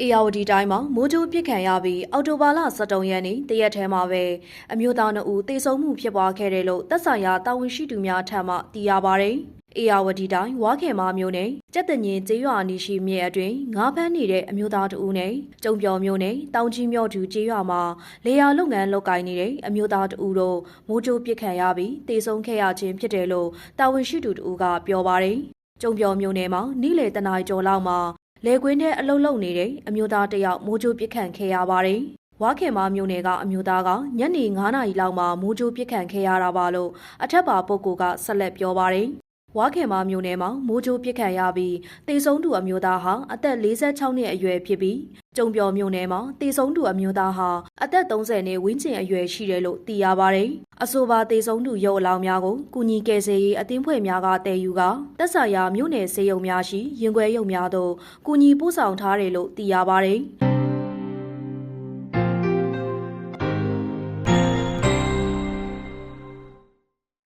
အေယာဝတီတိုင်းမှာမိုးကြိုးပစ်ခံရပြီးအော်တိုဘာလ23ရက်နေ့တရက်ထဲမှာပဲအမျိုးသား2ဦးသေဆုံးမှုဖြစ်ပွားခဲ့တယ်လို့သက်ဆိုင်ရာတာဝန်ရှိသူများထံမှသိရပါဗျ။အေယာဝတီတိုင်းဝါခေမာမြို့နယ်ကြက်တညင်ကျေးရွာအနီးရှိမြေအတွင်းငါးဖမ်းနေတဲ့အမျိုးသား2ဦးနဲ့ကျုံပြော်မြို့နယ်တောင်ကြီးမြို့သူကျေးရွာမှာလေယာလုပ်ငန်းလုပ်ကိုင်နေတဲ့အမျိုးသား2ဦးတို့မိုးကြိုးပစ်ခံရပြီးသေဆုံးခဲ့ရခြင်းဖြစ်တယ်လို့တာဝန်ရှိသူ2ဦးကပြောပါဗျ။ကျုံပြော်မြို့နယ်မှာနေ့လေတနာရီကျော်လောက်မှာ လေကွင်းထဲအလုတ်လုံနေတဲ့အမျိုးသားတစ်ယောက်မိုးကြိုးပစ်ခတ်ခဲ့ရပါတယ်။ဝါခင်မာမြို့နယ်ကအမျိုးသားကညနေ9နာရီလောက်မှာမိုးကြိုးပစ်ခတ်ခဲ့ရတာပါလို့အထက်ပါပုဂ္ဂိုလ်ကဆက်လက်ပြောပါတယ်။ဝါခင်မာမြို့နယ်မှာမိုးကြိုးပစ်ခတ်ရပြီးတေဆုံးသူအမျိုးသားဟာအသက်46နှစ်အရွယ်ဖြစ်ပြီး ကျုံပြော်မြို့နယ်မှာတေဆုံးသူအမျိုးသားဟာအသက်30နှစ်ဝန်းကျင်အရွယ်ရှိတယ်လို့သိရပါတယ်။အဆိုပါတေဆုံးသူရုပ်အလောင်းများကိုကုညီကယ်ဆယ်ရေးအသင်းဖွဲ့များကတည်ယူကတက်ဆိုင်ရာမြို့နယ်စေယုံများရှိရင်ခွဲရုံများသို့ကုညီပို့ဆောင်ထားတယ်လို့သိရပါတယ်။